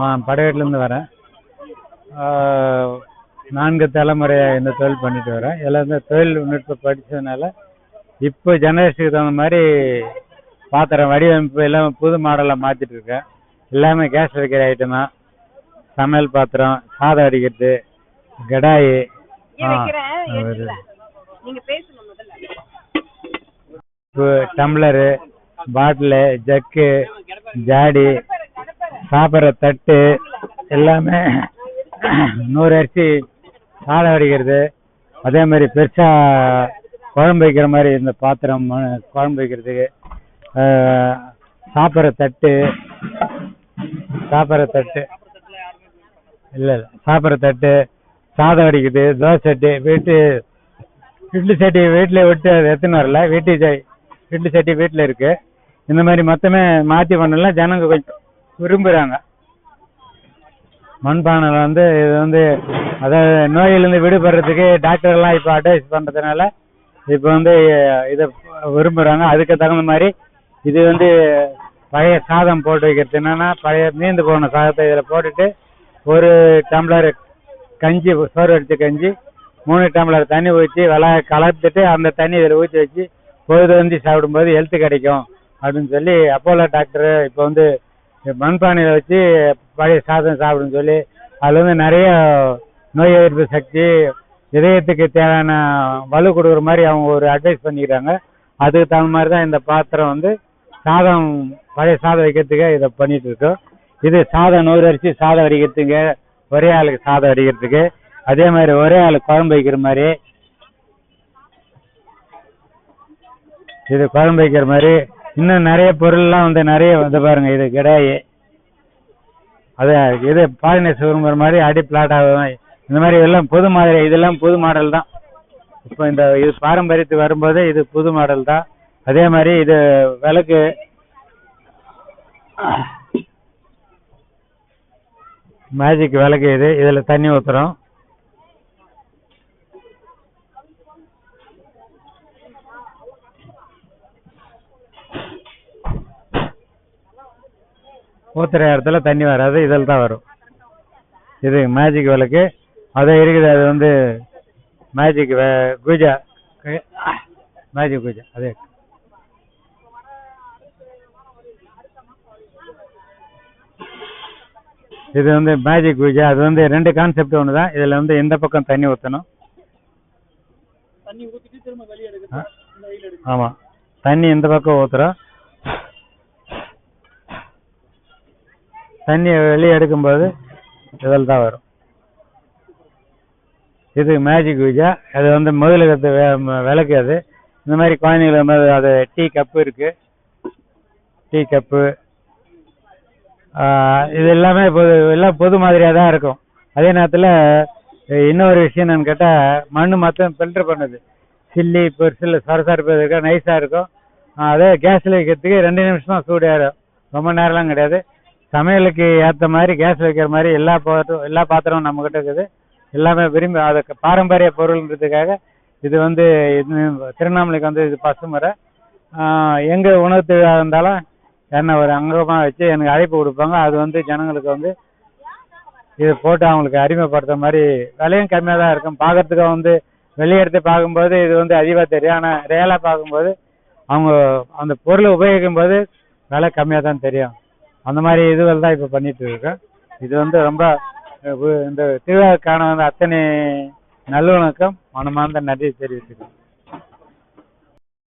நான் படையேட்டிலேருந்து வரேன். நான்கு தலைமுறையாக இந்த தொழில் பண்ணிட்டு வரேன். எல்லாம் இந்த தொழில்நுட்பம் படித்ததுனால இப்போ ஜெனரேஷனுக்கு தகுந்த மாதிரி பாத்திரம் வடிவமைப்பு எல்லாம் புது மாடலாக மாற்றிட்டு இருக்கேன். எல்லாமே கேஸ் வைக்கிற ஐட்டம் தான். சமையல் பாத்திரம் சாதம் அடிக்கிறது கடாயி. டம்ளரு பாட்டிலு ஜக்கு ஜாடி. சாப்பிட்ற தட்டு எல்லாமே நூறு அரிசி சாதம் வடிக்கிறது. அதே மாதிரி பெருசாக குழம்பு வைக்கிற மாதிரி இந்த பாத்திரம் குழம்பு வைக்கிறதுக்கு சாப்பிட்ற தட்டு சாப்பிட்ற தட்டு. இல்லை இல்லை சாப்பிட்ற தட்டு சாதம் வடிக்குது தோசை சட்டி வீட்டு இட்லி சட்டி வீட்டில் விட்டு அது எடுத்துன்னு வரல. வீட்டு இட்லி சட்டி வீட்டில் இருக்குது இந்த மாதிரி மொத்தமே மாற்றி பண்ணலாம். ஜனங்க கொஞ்சம் விரும்புகிறாங்க மண்பானையில் வந்து இது வந்து அதாவது நோயிலிருந்து விடுபடுறதுக்கு டாக்டர்லாம் இப்போ அட்வைஸ் பண்ணுறதுனால இப்போ வந்து இதை விரும்புகிறாங்க அதுக்கு தகுந்த மாதிரி இது வந்து பழைய சாதம் போட்டு வைக்கிறது. என்னன்னா பழைய மீந்து போன சாதத்தை இதில் போட்டுட்டு ஒரு டம்ளர் கஞ்சி சோறு அடித்து கஞ்சி மூணு டம்ளர் தண்ணி ஊற்றி விளா கலந்துட்டு அந்த தண்ணி இதில் ஊற்றி வச்சு பொழுது வந்து சாப்பிடும்போது ஹெல்த்து கிடைக்கும் அப்படின்னு சொல்லி அப்போலோ டாக்டர் இப்போ வந்து மண்பானையில் வச்சு பழைய சாதம் சாப்பிடுன்னு சொல்லி அதில் வந்து நிறைய நோய் எதிர்ப்பு சக்தி இதயத்துக்கு தேவையான வலு கொடுக்குற மாதிரி அவங்க ஒரு அட்வைஸ் பண்ணிக்கிறாங்க. அதுக்கு தகுந்த மாதிரி தான் இந்த பாத்திரம் வந்து சாதம் பழைய சாதம் வைக்கிறதுக்கு இதை பண்ணிட்டு இருக்கோம். இது சாதம் நூறு அரிசி சாதம் வடிக்கிறதுக்கு ஒரே ஆளுக்கு சாதம் வடிக்கிறதுக்கு அதே மாதிரி ஒரே ஆள் குழம்பு வைக்கிற மாதிரி இது குழம்பு வைக்கிற மாதிரி இன்னும் நிறைய பொருள்லாம் வந்து நிறைய வந்து பாருங்க இது கிடாயி அது இது பாலினி விரும்புகிற மாதிரி அடி பிளாட் ஆகும் இந்த மாதிரி எல்லாம் புது மாதிரி இதெல்லாம் புது மாடல் தான். இப்போ இந்த இது பாரம்பரியத்துக்கு வரும்போது இது புது மாடல் தான். அதே மாதிரி இது விளக்கு. மேஜிக் விளக்கு இது இதில் தண்ணி ஊற்றுறோம் ஊற்றுற இடத்துல தண்ணி வராது இதில் தான் வரும். இது மேஜிக் விளக்கு. அது இருக்குது அது வந்து மேஜிக் பூஜா மேஜிக் பூஜா அதே. இது வந்து மேஜிக் பூஜா அது வந்து ரெண்டு கான்செப்ட் ஒன்று தான். இதில் வந்து இந்த பக்கம் தண்ணி ஊற்றணும் ஆமாம் தண்ணி இந்த பக்கம் ஊற்றுறோம் தண்ணியை வெளியே எடுக்கும்போது இதில் தான் வரும். இது மேஜிக் பூஜா அது வந்து முதலுக்கு விளக்கு அது. இந்த மாதிரி குழந்தைங்கள மாதிரி அது டீ கப்பு இருக்குது டீ கப்பு. இது எல்லாமே பொது எல்லாம் பொது மாதிரியாக தான் இருக்கும். அதே நேரத்தில் இன்னொரு விஷயம் என்னன்னு கேட்டால் மண் மொத்தம் ஃபில்டர் பண்ணுது. சில்லி பெருசில் சரசரப்பு இருக்கா நைஸாக இருக்கும். அதே கேஸில் வைக்கிறதுக்கு ரெண்டு நிமிஷம் சூடாயிடும் ரொம்ப நேரம்லாம் கிடையாது. சமையலுக்கு ஏற்ற மாதிரி கேஸ் வைக்கிற மாதிரி எல்லா பாத்திரம் எல்லா பாத்திரமும் நம்மக்கிட்ட இருக்குது. எல்லாமே விரும்பி அதுக்கு பாரம்பரிய பொருள்ன்றதுக்காக இது வந்து இது திருவண்ணாமலைக்கு வந்து இது பசுமரை எங்கே உணவு திருவிழா இருந்தாலும் என்ன ஒரு அங்கமாக வச்சு எனக்கு அழைப்பு கொடுப்பாங்க. அது வந்து ஜனங்களுக்கு வந்து இது போட்டு அவங்களுக்கு அறிமுகப்படுத்துற மாதிரி விலையும் கம்மியாக தான் இருக்கும். பார்க்கறதுக்கு வந்து வெளியே எடுத்து பார்க்கும்போது இது வந்து அதிகமாக தெரியும். ஆனால் ரியலாக பார்க்கும்போது அவங்க அந்த பொருளை உபயோகிக்கும் போது விலை கம்மியாக தான் தெரியும். அந்த மாதிரி இதுகள் தான் இப்போ பண்ணிட்டு இருக்கோம். இது வந்து ரொம்ப இந்த திருவிழாவுக்கான வந்து அத்தனை நல்லுணக்கம் மனமார்ந்த நன்றி தெரிவிச்சுக்கிறேன்